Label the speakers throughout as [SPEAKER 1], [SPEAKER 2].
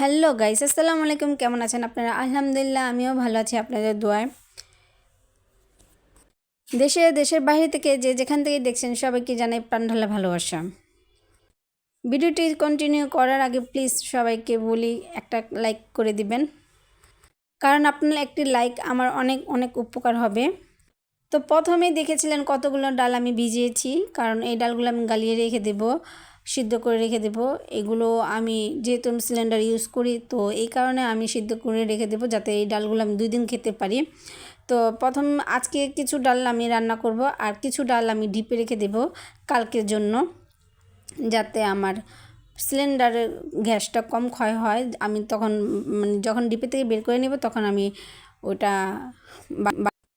[SPEAKER 1] Hello guys, আসসালামু আলাইকুম। কেমন আছেন আপনারা? আলহামদুলিল্লাহ, আমিও ভালো আছি আপনাদের দোয়ায়। দেশে, দেশের বাইরে থেকে যে যেখান থেকে দেখছেন সবাইকে জানাই প্রাণ ঢালা ভালোবাসা। ভিডিওটি কন্টিনিউ করার আগে প্লিজ সবাইকে বলি, একটা লাইক করে দিবেন। কারণ আপনার একটি লাইক আমার অনেক অনেক উপকার হবে। তো প্রথমে দেখেছিলেন কতগুলো ডাল আমি ভিজিয়েছি, কারণ এই ডালগুলো আমি গালিয়ে রেখে দেবো। সিদ্ধ করে রেখে দেবো। এগুলো আমি যেহেতু আমি সিলিন্ডার ইউজ করি, তো এই কারণে আমি সিদ্ধ করে রেখে দেবো যাতে এই ডালগুলো আমি দুই দিন খেতে পারি। তো প্রথম আজকে কিছু ডাল আমি রান্না করব আর কিছু ডাল আমি ডিপে রেখে দেব কালকের জন্য যাতে আমার সিলিন্ডারের গ্যাসটা কম ক্ষয় হয়। আমি তখন মানে যখন ডিপে থেকে বের করে নেব তখন আমি ওটা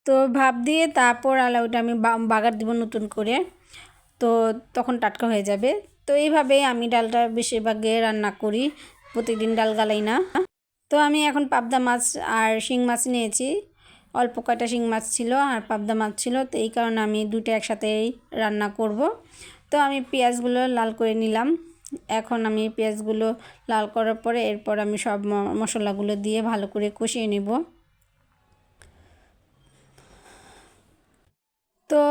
[SPEAKER 1] তো ভাব দিয়ে তারপর আলা ওটা আমি বাগার দিব নতুন করে। তো তখন টাটকা হয়ে যাবে। তো এইভাবে আমি ডালটা বেশিরভাগে রান্না করি। প্রতিদিন ডাল গালাই না। তো আমি এখন পাবদা মাছ আর শিং মাছ নিয়েছি। অল্প কয়টা শিং মাছ ছিল আর পাবদা মাছ ছিল। তো এই কারণে আমি দুটো একসাথেই রান্না করব। তো আমি পেঁয়াজগুলো লাল করে নিলাম। এখন আমি পেঁয়াজগুলো লাল করার পরে এরপর আমি সব মশলাগুলো দিয়ে ভালো করে কষিয়ে নেব। তো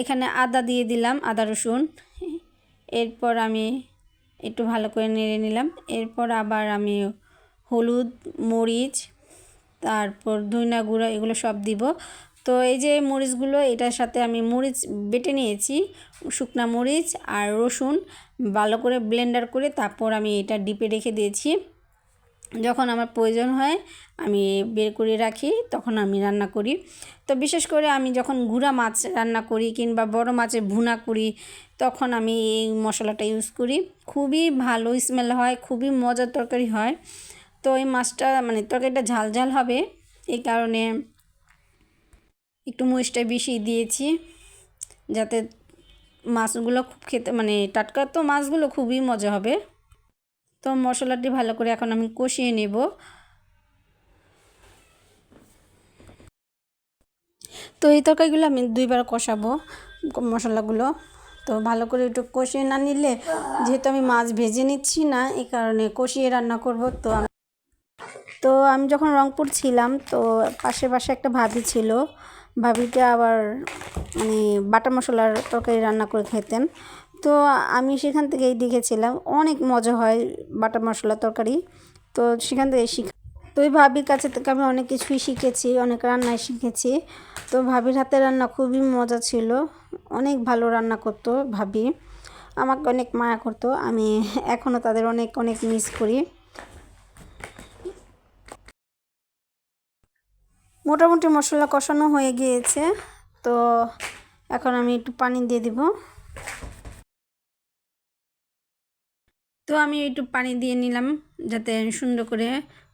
[SPEAKER 1] এখানে আদা দিয়ে দিলাম, আদা রসুন। এরপর আমি একটু ভালো করে নেড়ে নিলাম। এরপর আবার আমি হলুদ, মরিচ, তারপর ধইনা গুঁড়া এগুলো সব দিব। তো এই যে মরিচগুলো, এটার সাথে আমি মরিচ বেটে নিয়েছি, শুকনা মরিচ আর রসুন ভালো করে ব্লেন্ডার করে তারপর আমি এটা ডিপে রেখে দিয়েছি। যখন আমার প্রয়োজন হয়, আমি বের করে রাখি, তখন আমি রান্না করি। তো বিশেষ করে আমি যখন গুঁড়া মাছ রান্না করি কিংবা বড় মাছে ভুনা করি, তখন আমি এই মশলাটা ইউজ করি। খুবই ভালো স্মেল হয়, খুবই মজার তরকারি হয়। তো এই মাছটা মানে তরকারিটা ঝাল ঝাল হবে, এই কারণে একটু মরিচটা বেশি দিয়েছি, যাতে মাছগুলো খুব খেতে মানে টাটকা তো মাছগুলো খুবই মজা হবে। তো মশলাটি ভালো করে এখন আমি কষিয়ে নেব। তো এই তরকারিগুলো আমি দুইবার কষাবো মশলাগুলো। তো ভালো করে একটু কষিয়ে না নিলে যেহেতু আমি মাছ ভেজে নিচ্ছি না, এই কারণে কষিয়ে রান্না করব। তো তো আমি যখন রংপুর ছিলাম, তো পাশে পাশে একটা ভাবি ছিল। ভাবিটা আবার মানে বাটা মশলার তরকারি রান্না করে খেতেন। তো আমি সেখান থেকেই দেখেছিলাম। অনেক মজা হয় বাটা মশলা তরকারি। তো সেখান থেকে শিখ তো ওই ভাবির কাছে থেকে আমি অনেক কিছুই শিখেছি, অনেক রান্নায় শিখেছি। তো ভাবির হাতে রান্না খুবই মজা ছিল। অনেক ভালো রান্না করতো ভাবি। আমাকে অনেক মায়া করতো। আমি এখনও তাদের অনেক অনেক মিস করি। মোটামুটি মশলা কষানো হয়ে গিয়েছে। তো এখন আমি একটু পানি দিয়ে দিব। তো আমি একটু পানি দিয়ে নিলাম যাতে সুন্দর করে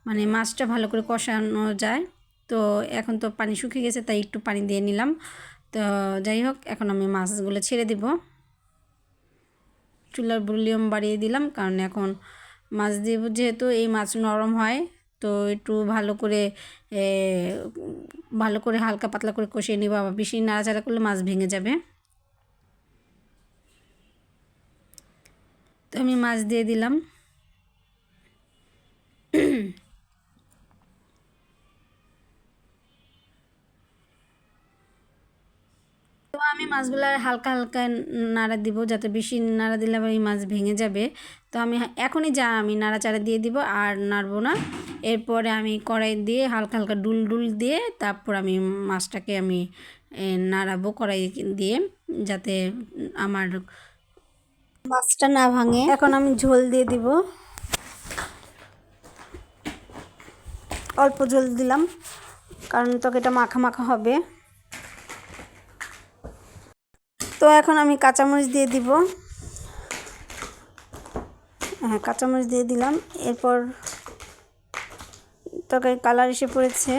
[SPEAKER 1] মানে মাছটা ভালো করে কষানো যায়। তো এখন তো পানি শুকিয়ে গেছে, তাই একটু পানি দিয়ে নিলাম। তো যাই হোক, এখন আমি মাছগুলো ছেড়ে দিব। চুলার ভলিউম বাড়িয়ে দিলাম, কারণ এখন মাছ দিয়ে যেহেতু এই মাছ নরম হয়, তো একটু ভালো করে ভালো করে হালকা পাতলা করে কষিয়ে নিব। আবার বেশি নাড়াচাড়া করলে মাছ ভেঙে যাবে। তো আমি মাছ দিয়ে দিলাম। তো আমি মাছগুলো হালকা হালকা নাড়া দিব, যাতে বেশি নাড়া দিলে আবার এই মাছ ভেঙে যাবে। তো আমি এখনই যা আমি নাড়াচাড়া দিয়ে দিব, আর নাড়বো না। এরপরে আমি কড়াই দিয়ে হালকা হালকা ডুল ডুল দিয়ে তারপর আমি মাছটাকে আমি নাড়াবো কড়াই দিয়ে, যাতে আমার মাছটা না ভাঙে। এখন আমি ঝোল দিয়ে দিব। অল্প ঝোল দিলাম, কারণ তোকে এটা মাখা মাখা হবে। তো এখন আমি কাঁচামরিচ দিয়ে দিব। হ্যাঁ কাঁচামরিচ দিয়ে দিলাম। এরপর তরকারি কালার এসে পড়েছে।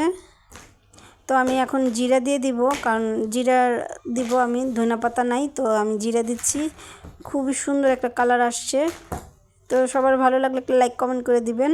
[SPEAKER 1] তো আমি এখন জিরা দিয়ে দিব, কারণ জিরা দিব আমি ধনা পাতা নাই, তো আমি জিরা দিচ্ছি। খুবই সুন্দর একটা কালার আসছে। তো সবার ভালো লাগলে একটা লাইক কমেন্ট করে দিবেন।